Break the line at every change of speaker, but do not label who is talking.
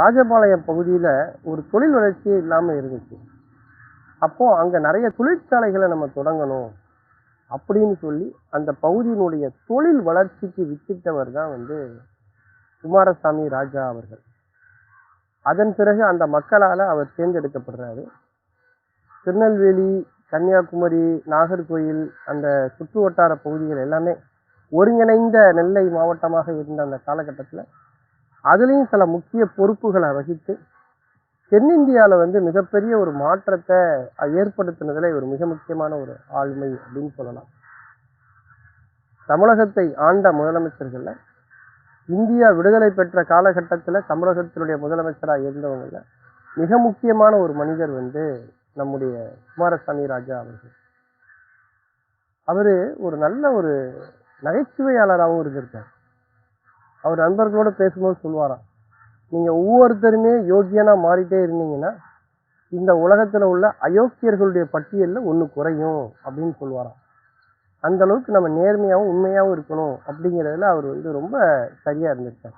ராஜபாளையம் பகுதியில் ஒரு தொழில் வளர்ச்சியே இல்லாமல் இருந்துச்சு. அப்போது அங்கே நிறைய தொழிற்சாலைகளை நம்ம தொடங்கணும் அப்படின்னு சொல்லி அந்த பகுதியினுடைய தொழில் வளர்ச்சிக்கு வித்திட்டவர் தான் வந்து குமாரசாமி ராஜா அவர்கள். அதன் பிறகு அந்த மக்களால் அவர் தேர்ந்தெடுக்கப்படுறாரு. திருநெல்வேலி கன்னியாகுமரி நாகர்கோயில் அந்த சுற்று வட்டார பகுதிகள் எல்லாமே ஒருங்கிணைந்த நெல்லை மாவட்டமாக இருந்த அந்த காலகட்டத்தில் அதுலேயும் சில முக்கிய பொறுப்புகளை வகித்து தென்னிந்தியாவில் வந்து மிகப்பெரிய ஒரு மாற்றத்தை ஏற்படுத்தினதில் ஒரு மிக முக்கியமான ஒரு ஆளுமை அப்படின்னு சொல்லலாம். தமிழகத்தை ஆண்ட முதலமைச்சர்களில் இந்தியா விடுதலை பெற்ற காலகட்டத்தில் தமிழகத்தினுடைய முதலமைச்சராக இருந்தவங்களில் மிக முக்கியமான ஒரு மனிதர் வந்து நம்முடைய குமாரசாமி ராஜா அவர்கள். அவர் ஒரு நல்ல ஒரு நகைச்சுவையாளராகவும் இருந்திருக்கார். அவர் நண்பர்களோட பேசும்போது சொல்லுவாராம். நீங்கள் ஒவ்வொருத்தருமே யோக்கியனா மாறிட்டே இருந்தீங்கன்னா இந்த உலகத்தில் உள்ள அயோக்கியர்களுடைய பட்டியலில் ஒன்று குறையும் அப்படின்னு சொல்லுவாராம். அந்த அளவுக்கு நம்ம நேர்மையாகவும் உண்மையாகவும் இருக்கணும் அப்படிங்கிறதுல அவர் வந்து ரொம்ப சரியாக இருந்திருக்கார்.